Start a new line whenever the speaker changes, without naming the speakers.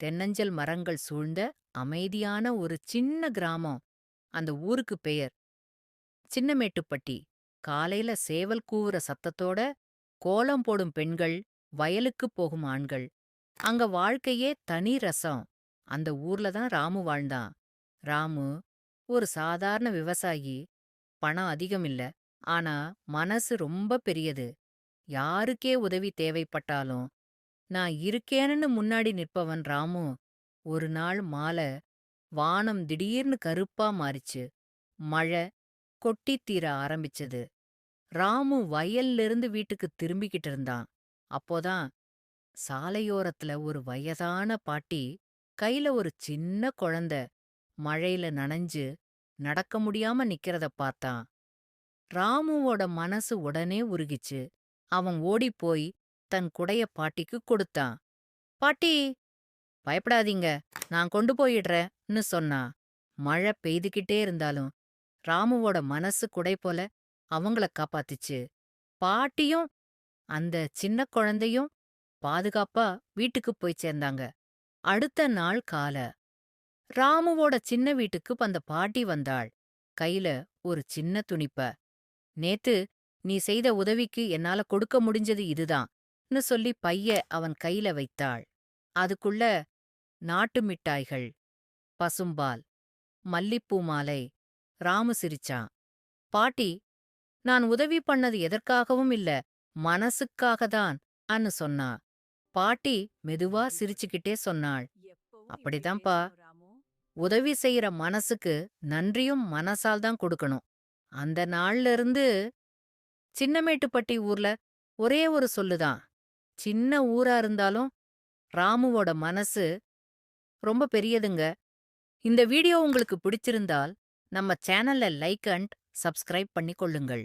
தென்னஞ்சல் மரங்கள் சூழ்ந்த அமைதியான ஒரு சின்ன கிராமம். அந்த ஊருக்கு பெயர். சின்னமேட்டுப்பட்டி. காலையில சேவல் கூவுற சத்தத்தோட கோலம் போடும் பெண்கள் வயலுக்குப் போகும் ஆண்கள். அங்க வாழ்க்கையே தனி ரசம். அந்த ஊர்ல தான் ராமு வாழ்ந்தான். ராமு ஒரு சாதாரண விவசாயி. பணம் அதிகம் இல்ல. ஆனா மனசு ரொம்ப பெரியது. யாருக்கே உதவி தேவைப்பட்டாலும் நான் இருக்கேன்னு முன்னாடி நிற்பவன் ராமு. ஒரு நாள் மாலை வானம் திடீர்னு கருப்பா மாறிச்சு. மழை கொட்டித் தீர ஆரம்பிச்சது. ராமு வயல்ல இருந்து வீட்டுக்கு திரும்பிக்கிட்டு இருந்தான். அப்போதான் சாலையோரத்துல ஒரு வயதான பாட்டி கையில ஒரு சின்ன குழந்த மழையில நனைஞ்சு நடக்க முடியாம நிக்கிறத பார்த்தான். ராமுவோட மனசு உடனே உருகிச்சு. அவன் ஓடிப்போய் தன் குடைய பாட்டிக்கு கொடுத்தான். பாட்டி பயப்படாதீங்க நான் கொண்டு போயிடுறேன்னு சொன்னா. மழை பெய்துகிட்டே இருந்தாலும் ராமுவோட மனசு குடை போல அவங்கள காப்பாத்துச்சு. பாட்டியும் அந்த சின்ன குழந்தையும் பாதுகாப்பா வீட்டுக்கு போய் சேர்ந்தாங்க. அடுத்த நாள் கால ராமுவோட சின்ன வீட்டுக்கு அந்த பாட்டி வந்தாள். கையில ஒரு சின்ன துணிப்ப. நேத்து நீ செய்த உதவிக்கு என்னால கொடுக்க முடிஞ்சது இதுதான். இதுதான்னு சொல்லி பைய அவன் கையில வைத்தாள். அதுக்குள்ள நாட்டு மிட்டாய்கள் பசும்பால் மல்லிப்பூ மாலை ராமு சிரிச்சான். பாட்டி நான் உதவி பண்ணது எதற்காகவும் இல்ல மனசுக்காக தான் அன்னு சொன்னா. பாட்டி மெதுவா சிரிச்சுக்கிட்டே சொன்னாள். அப்படிதான்ப்பா உதவி செய்யற மனசுக்கு நன்றியும் மனசால் தான் கொடுக்கணும். அந்த நாள்ல இருந்து சின்னமேட்டுப்பட்டி ஊர்ல ஒரே ஒரு சொல்லுதான். சின்ன ஊரா இருந்தாலும் ராமுவோட மனசு ரொம்ப பெரியதுங்க. இந்த வீடியோ உங்களுக்கு பிடிச்சிருந்தால் நம்ம சேனல்ல லைக் அண்ட் சப்ஸ்கிரைப் பண்ணிக்கொள்ளுங்கள்.